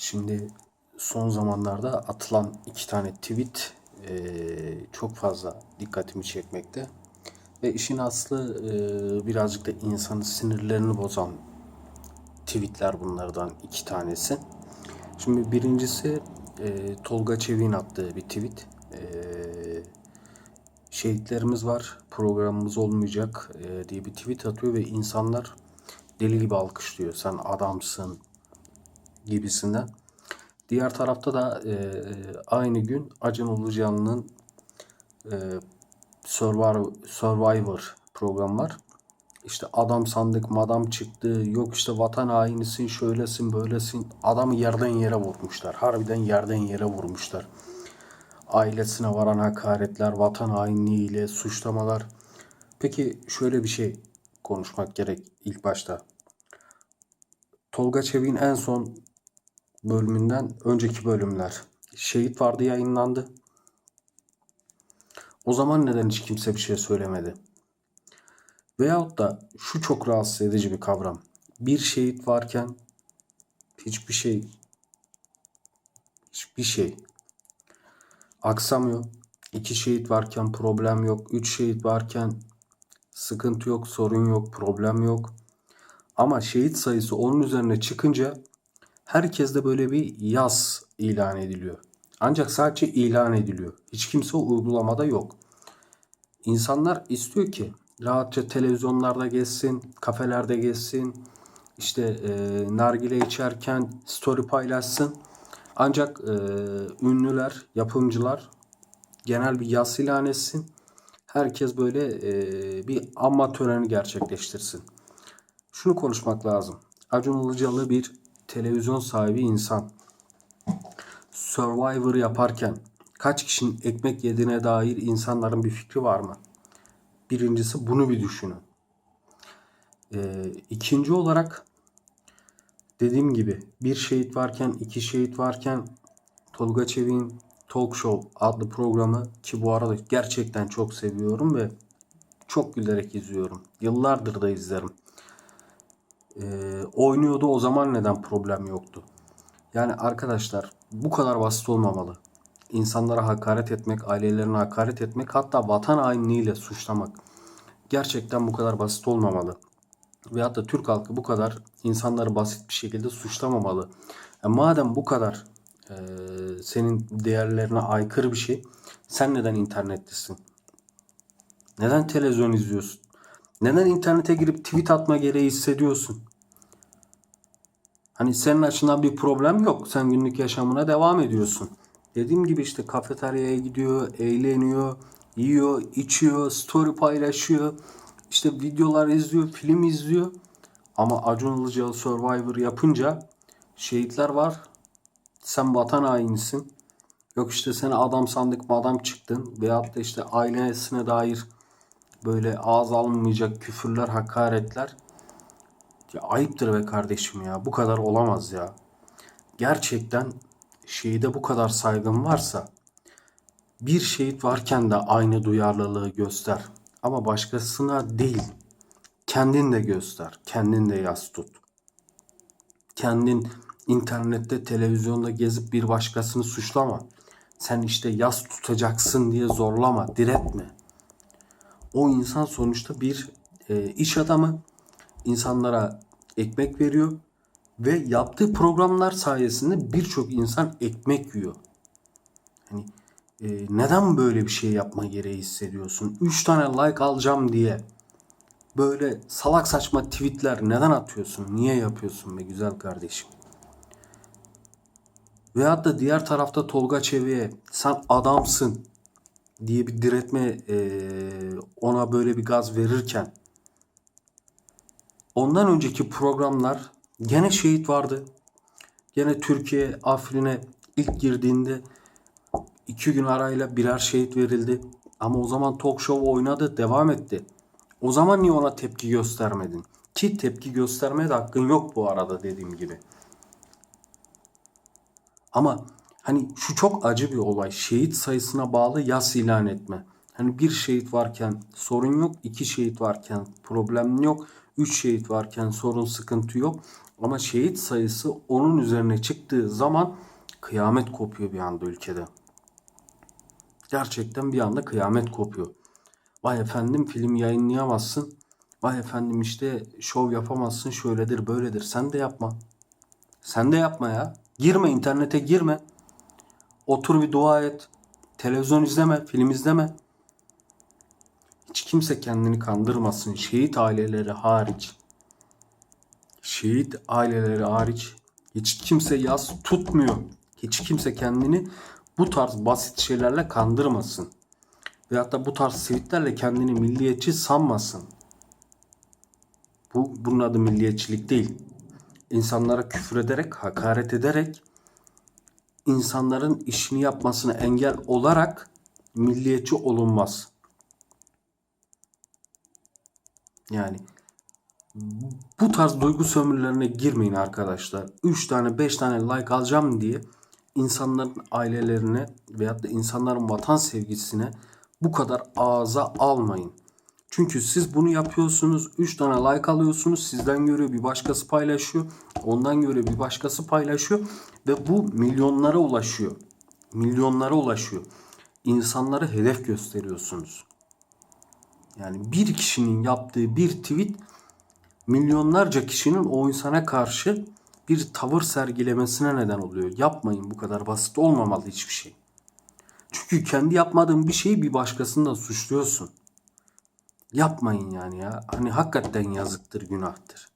Şimdi son zamanlarda atılan iki tane tweet eee, çok fazla dikkatimi çekmekte. Ve işin aslı eee, birazcık da insanın sinirlerini bozan tweetler bunlardan iki tanesi. Şimdi birincisi eee, Tolga Çevik'in attığı bir tweet. Eee, şehitlerimiz var, programımız olmayacak eee, diye bir tweet atıyor ve insanlar deli gibi alkışlıyor. Sen adamsın gibisinden. Diğer tarafta da eee, aynı gün Acun Ilıcalı'nın eee, Survivor, Survivor programı var. İşte adam sandık madam çıktı. Yok işte vatan hainisin, şöylesin, böylesin. Adamı yerden yere vurmuşlar. Harbiden yerden yere vurmuşlar. Ailesine varan hakaretler, vatan hainliğiyle suçlamalar. Peki şöyle bir şey konuşmak gerek ilk başta. Tolga Çevik'in en son bölümünden önceki bölümler. Şehit vardı yayınlandı. O zaman neden hiç kimse bir şey söylemedi? Veyahut da şu çok rahatsız edici bir kavram. Bir şehit varken hiçbir şey hiçbir şey aksamıyor. İki şehit varken problem yok. Üç şehit varken sıkıntı yok, sorun yok, problem yok. Ama şehit sayısı onun üzerine çıkınca herkeste böyle bir yaz ilan ediliyor. Ancak sadece ilan ediliyor. Hiç kimse uygulamada yok. İnsanlar istiyor ki rahatça televizyonlarda gezsin, kafelerde gezsin, işte e, nargile içerken story paylaşsın. Ancak e, ünlüler, yapımcılar genel bir yas ilan etsin. Herkes böyle e, bir anma töreni gerçekleştirsin. Şunu konuşmak lazım. Acun Ilıcalı bir televizyon sahibi insan. Survivor yaparken kaç kişinin ekmek yediğine dair insanların bir fikri var mı? Birincisi bunu bir düşünün. Ee, ikinci olarak dediğim gibi bir şehit varken iki şehit varken Tolga Çevik'in Talk Show adlı programı ki bu arada gerçekten çok seviyorum ve çok gülerek izliyorum. Yıllardır da izlerim. Ee, oynuyordu o zaman neden problem yoktu? Yani arkadaşlar bu kadar basit olmamalı. İnsanlara hakaret etmek, ailelerine hakaret etmek hatta vatan hainliğiyle suçlamak gerçekten bu kadar basit olmamalı. Ve hatta Türk halkı bu kadar insanları basit bir şekilde suçlamamalı. E madem bu kadar e, senin değerlerine aykırı bir şey, sen neden internettesin? Neden televizyon izliyorsun? Neden internete girip tweet atma gereği hissediyorsun? Hani senin açından bir problem yok. Sen günlük yaşamına devam ediyorsun. Dediğim gibi işte kafeteryaya gidiyor, eğleniyor, yiyor, içiyor, story paylaşıyor. İşte videolar izliyor, film izliyor. Ama Acun Ilıcalı Survivor yapınca şehitler var. Sen vatan hainisin. Yok işte seni adam sandık madam çıktın. Veyahut da işte ailesine dair böyle ağız alınmayacak küfürler, hakaretler. Ya ayıptır be kardeşim ya. Bu kadar olamaz ya. Gerçekten şehide bu kadar saygın varsa bir şehit varken de aynı duyarlılığı göster. Ama başkasına değil. Kendin de göster. Kendin de yas tut. Kendin internette, televizyonda gezip bir başkasını suçlama. Sen işte yas tutacaksın diye zorlama, diretme. O insan sonuçta bir e, iş adamı. insanlara ekmek veriyor ve yaptığı programlar sayesinde birçok insan ekmek yiyor. Hani e, neden böyle bir şey yapma gereği hissediyorsun? 3 tane like alacağım diye böyle salak saçma tweetler neden atıyorsun? Niye yapıyorsun be güzel kardeşim? Veyahut da diğer tarafta Tolga Çevik'e sen adamsın diye bir diretme e, ona böyle bir gaz verirken ondan önceki programlar gene şehit vardı. Gene Türkiye Afrin'e ilk girdiğinde iki gün arayla birer şehit verildi. Ama o zaman talk show oynadı, devam etti. O zaman niye ona tepki göstermedin? Ki tepki göstermeye de hakkın yok bu arada dediğim gibi. Ama hani şu çok acı bir olay. Şehit sayısına bağlı yas ilan etme. Hani bir şehit varken sorun yok, iki şehit varken problem yok, üç şehit varken sorun sıkıntı yok. Ama şehit sayısı onun üzerine çıktığı zaman kıyamet kopuyor bir anda ülkede. Gerçekten bir anda kıyamet kopuyor. Vay efendim film yayınlayamazsın. Vay efendim işte şov yapamazsın şöyledir böyledir. Sen de yapma. Sen de yapma ya. Girme internete girme. Otur bir dua et. Televizyon izleme, film izleme. Hiç kimse kendini kandırmasın. Şehit aileleri hariç. Şehit aileleri hariç hiç kimse yas tutmuyor. Hiç kimse kendini bu tarz basit şeylerle kandırmasın. Veyahut da bu tarz tweetlerle kendini milliyetçi sanmasın. Bu bunun adı milliyetçilik değil. İnsanlara küfür ederek, hakaret ederek insanların işini yapmasına engel olarak milliyetçi olunmaz. Yani bu tarz duygu sömürülerine girmeyin arkadaşlar. 3 tane 5 tane like alacağım diye insanların ailelerine veyahut da insanların vatan sevgisine bu kadar ağza almayın. Çünkü siz bunu yapıyorsunuz. 3 tane like alıyorsunuz. Sizden görüyor bir başkası paylaşıyor. Ondan görüyor bir başkası paylaşıyor. Ve bu milyonlara ulaşıyor. Milyonlara ulaşıyor. İnsanlara hedef gösteriyorsunuz. Yani bir kişinin yaptığı bir tweet milyonlarca kişinin o insana karşı bir tavır sergilemesine neden oluyor. Yapmayın bu kadar basit olmamalı hiçbir şey. Çünkü kendi yapmadığın bir şeyi bir başkasında suçluyorsun. Yapmayın yani ya. Hani hakikaten yazıktır, günahtır.